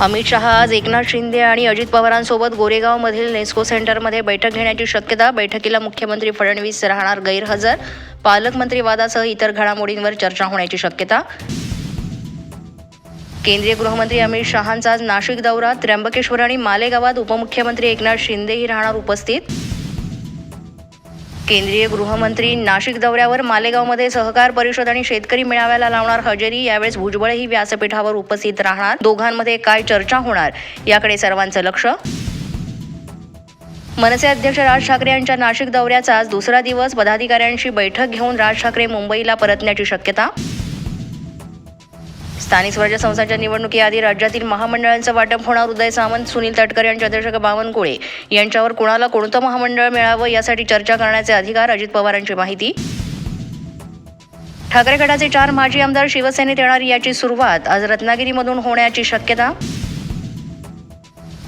अमित शहा आज एकनाथ शिंदे आणि अजित पवारांसोबत गोरेगावमधील नेस्को सेंटरमध्ये बैठक घेण्याची शक्यता बैठकीला मुख्यमंत्री फडणवीस राहणार गैरहजर. पालकमंत्री वादासह इतर घडामोडींवर चर्चा होण्याची शक्यता. केंद्रीय गृहमंत्री अमित शहांचा आज नाशिक दौरा. त्र्यंबकेश्वर आणि मालेगावात उपमुख्यमंत्री एकनाथ शिंदेही राहणार उपस्थित. केंद्रीय गृहमंत्री नाशिक दौऱ्यावर मालेगावमध्ये सहकार परिषद आणि शेतकरी मेळाव्याला लावणार हजेरी. यावेळेस भुजबळही व्यासपीठावर उपस्थित राहणार. दोघांमध्ये काय चर्चा होणार? याकडे सर्वांचं लक्ष. मनसे अध्यक्ष राज ठाकरे यांच्या नाशिक दौऱ्याचा आज दुसरा दिवस. पदाधिकाऱ्यांशी बैठक घेऊन राज ठाकरे मुंबईला परतण्याची शक्यता स्थानिक स्वराज्य संस्थांच्या निवडणुकीआधी राज्यातील महामंडळांचं वाटप होणार. उदय सामंत सुनील तटकरे आणि चंद्रशेखर बावनकुळे यांच्यावर कुणाला कोणतं महामंडळ मिळावं यासाठी चर्चा करण्याचे अधिकार अजित पवारांची माहिती. ठाकरे गटाचे चार माजी आमदार शिवसेनेत येणार याची सुरुवात आज रत्नागिरीमधून होण्याची शक्यता.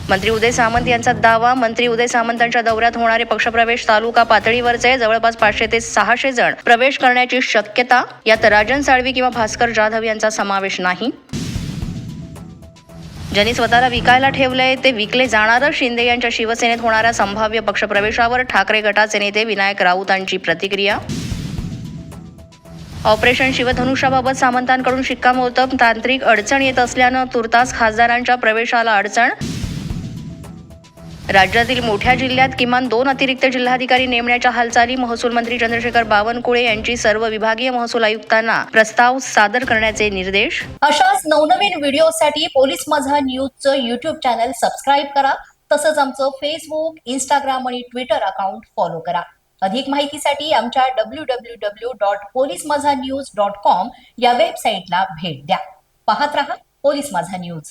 मंत्री उदय सामंत यांचा दावा मंत्री उदय सामंतांच्या दौऱ्यात होणारे पक्षप्रवेश तालुका पातळीवरचे जवळपास पाचशे ते सहाशे जण प्रवेश करण्याची शक्यता यात राजन साळवी किंवा भास्कर जाधव यांचा समावेश नाही. ज्यांनी स्वतःला विकायला ठेवलंय ते विकले जाणारच शिंदे यांच्या शिवसेनेत होणाऱ्या संभाव्य पक्षप्रवेशावर ठाकरे गटाचे नेते विनायक राऊतांची प्रतिक्रिया. ऑपरेशन शिवधनुष्याबाबत सामंतांकडून शिक्कामोर्तब तांत्रिक अडचण येत असल्यानं तुर्तास खासदारांच्या प्रवेशाला अडचण राज्यातील मोठ्या जिल्ह्यात किमान दोन अतिरिक्त जिल्हाधिकारी नेमण्याच्या हालचाली महसूल मंत्री चंद्रशेखर बावनकुळे यांची सर्व विभागीय महसूल आयुक्तांना प्रस्ताव सादर करण्याचे निर्देश. अशाच नवनवीन व्हिडिओसाठी पोलीस माझा न्यूजचं युट्यूब चॅनल सबस्क्राईब करा. तसंच आमचं फेसबुक इंस्टाग्राम आणि ट्विटर अकाउंट फॉलो करा. अधिक माहितीसाठी आमच्या W W W dot police Majha news dot com या वेबसाईटला भेट द्या. पाहत रहा पोलीस माझा न्यूज.